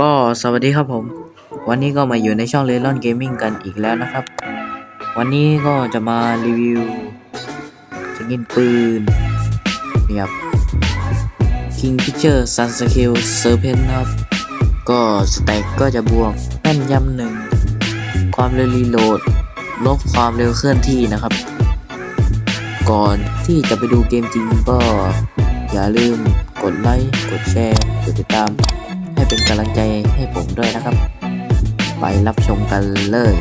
ก็สวัสดีครับผม วันนี้ก็มาอยู่ในช่องเลลอนเกมมิ่งกันอีกแล้วนะครับ วันนี้ก็จะมารีวิวสกินปืนนี่ครับ King Fisher Sun Skill Serpent นะครับ ก็สแต็กก็จะบวกแม่นยำหนึ่ง ความเร็วรีโหลด ลบความเร็วเคลื่อนที่นะครับ ก่อนที่จะไปดูเกมจริงก็อย่าลืมกดไลค์ กดแชร์ กดติดตาม ให้เป็นกำลังใจให้ผมด้วยนะครับ ไปรับชมกันเลย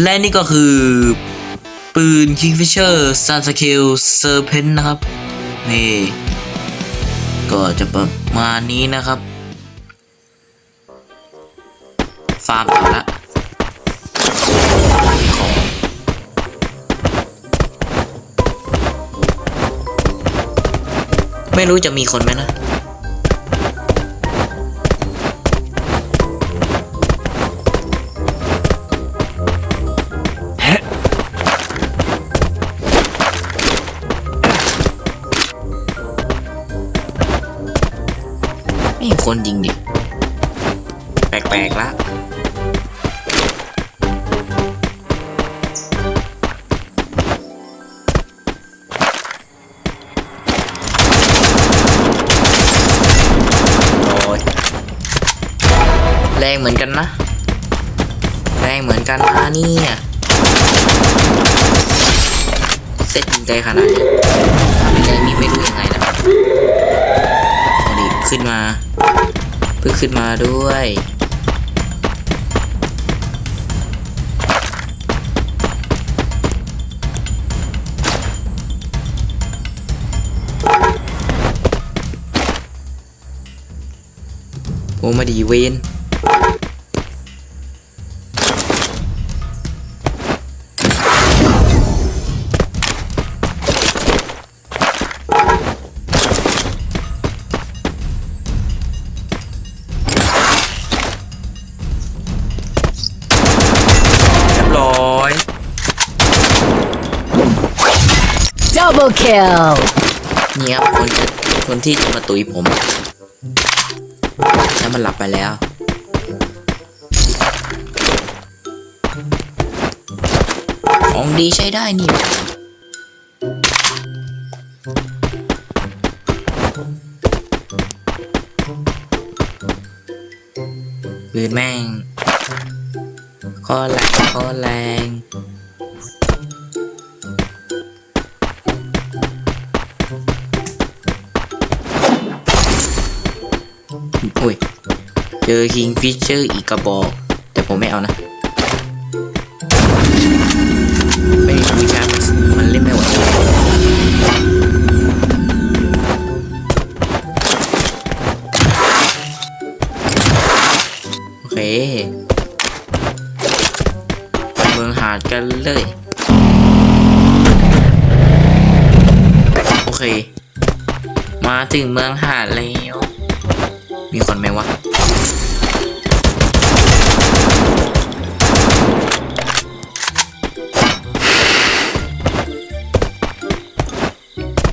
และนี่ก็คือ ปืน Kingfisher Sun Skill Serpent นะครับ นี่ ก็จะประมาณนี้นะครับ ฟาร์มเอละ ไม่รู้จะมีคนไหมนะไม่คนยิงดิ แปลกๆละ รงเหมือนกันนะ แรงเหมือนกันนะเนี่ยเซตยิงไกลขนาดนี้ถ้าเป็นแรงนี้ไม่รู้ยังไงนะครับเอดิขึ้นมาเพิ่งขึ้นมาด้วยโอ้มาดีเวน Double kill! นี่ครับคนจะคนที่จะมาตุยผมแล้วมันหลับไปแล้ว ของดีใช้ได้นี่ปืนแม่งข้อแรงข้อแรง โอ้ย เจอ King Fisher อีกกระบอก แต่ผมไม่เอานะ ไม่มีชามันมันเล่นไม่ไหวโอเคเมืองหาดกันเลย โอเค มาถึงเมืองหาดแล้ว มีคนไหมวะ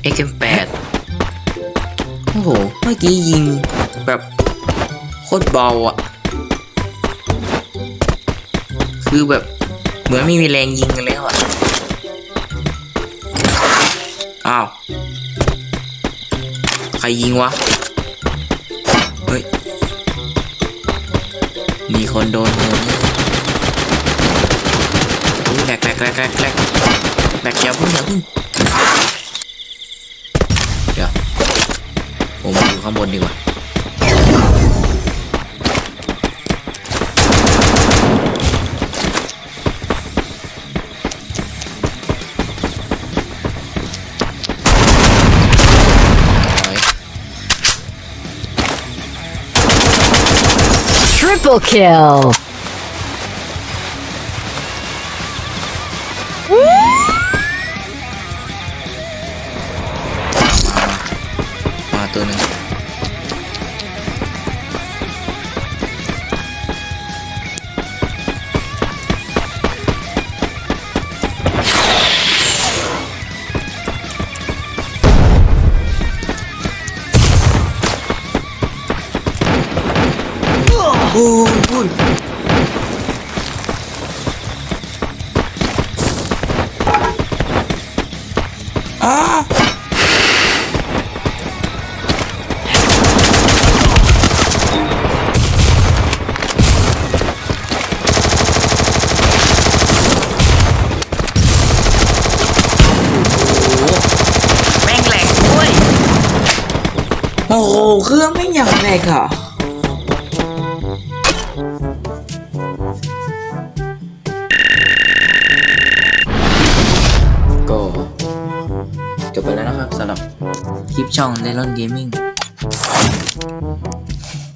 เอ็กแปดโอ้โห เมื่อกี้ยิงแบบโคตรเบาอะคือแบบเหมือนไม่มีแรงยิงกันแล้วอะอ้าว ใครยิงวะ เฮ้ย มีคนโดนหัวนี่แหลกแหลกแหลกแหลกแหลกแหลกอย่าพึ่งอย่าพึ่งเดี๋ยว ผมอยู่ข้างบนดีกว่า Triple kill! มา โอ้ยอ้าแม่งแหลกด้ยโอ้โหเครื่องไม่อย่างแหลกอะ คลิปช่อง l e ล o n Gaming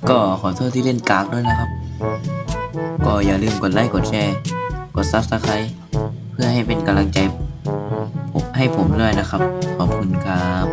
ก็ขอโทษที่เล่นกากด้วยนะครับ ก็อย่าลืมกดไลค์กดแชร์ กด Subscribe เพื่อให้เป็นกำลังใจให้ผมด้วยนะครับ ขอบคุณครับ